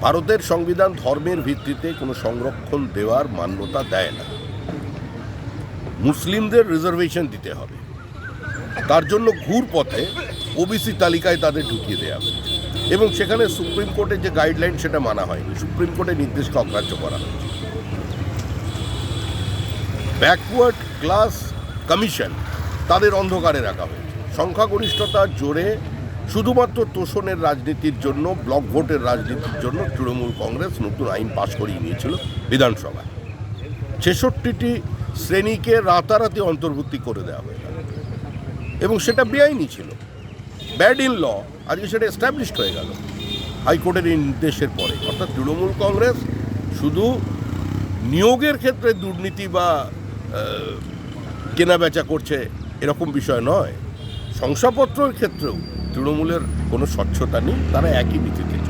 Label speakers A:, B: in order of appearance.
A: ভারতের সংবিধান ধর্মের ভিত্তিতে কোনো সংরক্ষণ দেওয়ার মান্যতা দেয় না। মুসলিমদের রিজার্ভেশন দিতে হবে। তার জন্য ঘুর পথে ওবিসি তালিকায় তাদের ঢুকিয়ে দেওয়া হবে। এবং সেখানে সুপ্রিম কোর্টের যে গাইডলাইন সেটা মানা হয়নি। সুপ্রিম কোর্টের নির্দেশকে অগ্রাহ্য করা হয়েছে। ব্যাকওয়ার্ড ক্লাস কমিশন তাদের অন্ধকারে রাখা হয়েছে। সংখ্যাগরিষ্ঠতার জোরে শুধুমাত্র তোষণের রাজনীতির জন্য ব্লক ভোটের রাজনীতির জন্য তৃণমূল কংগ্রেস নতুন আইন পাশ করিয়ে নিয়েছিল বিধানসভায়। ছেষট্টিটি শ্রেণীকে রাতারাতি অন্তর্ভুক্তি করে দেওয়া হয়ে এবং সেটা বেআইনি ছিল। ব্যাড ইন ল আজকে সেটা এস্টাবলিশড হয়ে গেল। হাইকোর্টের এই নির্দেশের পরে অর্থাৎ তৃণমূল কংগ্রেস শুধু নিয়োগের ক্ষেত্রে দুর্নীতি বা আহ, কেনাবেচা করছে এরকম বিষয় নয়। শংসাপত্রের ক্ষেত্রেও তৃণমূলের কোনো স্বচ্ছতা নেই তারা একই নীতিতে